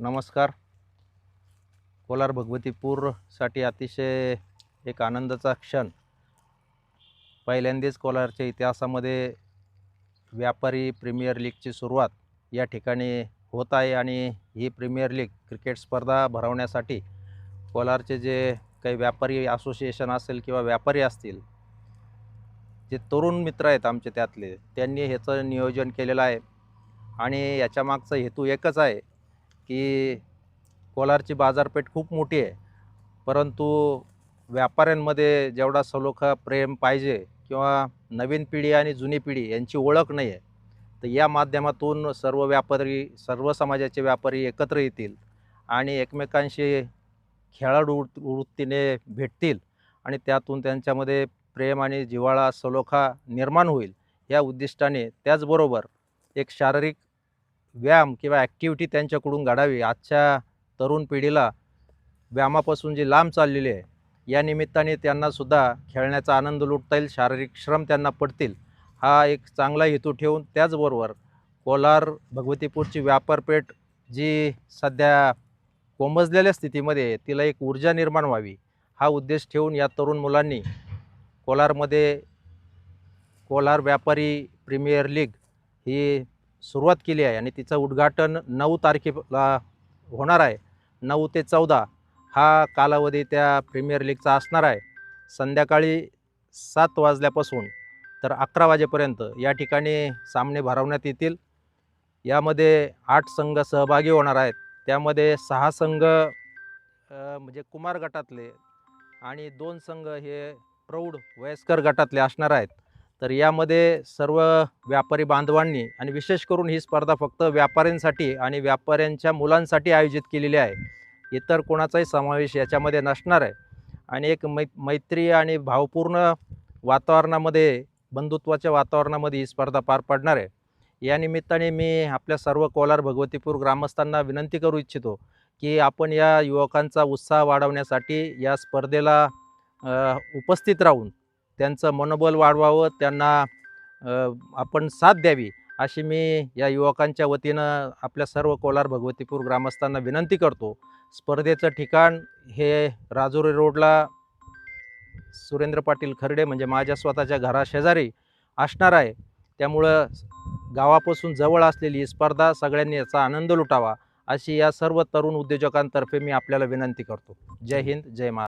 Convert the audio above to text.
नमस्कार. कोलार भगवतीपूरसाठी अतिशय एक आनंदाचा क्षण. पहिल्यांदाच कोलारच्या इतिहासामध्ये व्यापारी प्रीमियर लीगची सुरुवात या ठिकाणी होत आहे आणि ही प्रीमियर लीग क्रिकेट स्पर्धा भरवण्यासाठी कोलारचे जे काही व्यापारी असोसिएशन असेल किंवा व्यापारी असतील जे तरुण मित्र आहेत आमचे त्यातले त्यांनी ह्याचं नियोजन केलेलं आहे. आणि याच्यामागचा हेतू एकच आहे की कोलारची बाजारपेठ खूप मोठी आहे. परंतु व्यापाऱ्यांमध्ये जेवढा सलोखा प्रेम पाहिजे किंवा नवीन पिढी आणि जुनी पिढी यांची ओळख नाही आहे तर या माध्यमातून सर्व व्यापारी सर्व समाजाचे व्यापारी एकत्र येतील आणि एकमेकांशी खेळाडू वृत्तीने भेटतील आणि त्यातून त्यांच्यामध्ये प्रेम आणि जिव्हाळा सलोखा निर्माण होईल. या उद्दिष्टाने त्याचबरोबर एक शारीरिक व्यायाम किंवा ॲक्टिव्हिटी त्यांच्याकडून घडावी. आजच्या तरुण पिढीला व्यायामापासून जी लांब चाललेली आहे या निमित्ताने त्यांनासुद्धा खेळण्याचा आनंद लुटता येईल शारीरिक श्रम त्यांना पडतील. हा एक चांगला हेतू ठेवून त्याचबरोबर कोलार भगवतीपूरची व्यापारपेठ जी सध्या कोंबजलेल्या स्थितीमध्ये तिला एक ऊर्जा निर्माण व्हावी. हा उद्देश ठेवून या तरुण मुलांनी कोलारमध्ये कोलार व्यापारी प्रीमियर लीग ही सुरुवात केली आहे आणि तिचं उद्घाटन नऊ तारखेला होणार आहे. नऊ ते चौदा हा कालावधी त्या प्रीमियर लीगचा असणार आहे. संध्याकाळी सात वाजल्यापासून तर अकरा वाजेपर्यंत या ठिकाणी सामने भरवण्यात येतील. यामध्ये आठ संघ सहभागी होणार आहेत. त्यामध्ये सहा संघ म्हणजे कुमार गटातले आणि दोन संघ हे प्रौढ वयस्कर गटातले असणार आहेत. तर यामध्ये सर्व व्यापारी बांधवांनी आणि विशेष करून ही स्पर्धा फक्त व्यापाऱ्यांसाठी आणि व्यापाऱ्यांच्या मुलांसाठी आयोजित केलेली आहे. इतर कोणाचाही समावेश याच्यामध्ये नसणार आहे. आणि एक मै मैत्री आणि भावपूर्ण वातावरणामध्ये बंधुत्वाच्या वातावरणामध्ये ही स्पर्धा पार पडणार आहे. या निमित्ताने मी आपल्या सर्व कोलार भगवतीपूर ग्रामस्थांना विनंती करू इच्छितो की आपण या युवकांचा उत्साह वाढवण्यासाठी या स्पर्धेला उपस्थित राहून त्यांचं मनोबल वाढवावं त्यांना आपण साथ द्यावी अशी मी या युवकांच्या वतीनं आपल्या सर्व कोलार भगवतीपूर ग्रामस्थांना विनंती करतो. स्पर्धेचं ठिकाण हे राजुरी रोडला सुरेंद्र पाटील खर्डे म्हणजे माझ्या स्वतःच्या घराशेजारी असणार आहे. त्यामुळं गावापासून जवळ असलेली ही स्पर्धा सगळ्यांनी याचा आनंद लुटावा अशी या सर्व तरुण उद्योजकांतर्फे मी आपल्याला विनंती करतो. जय हिंद जय महाराष्ट्र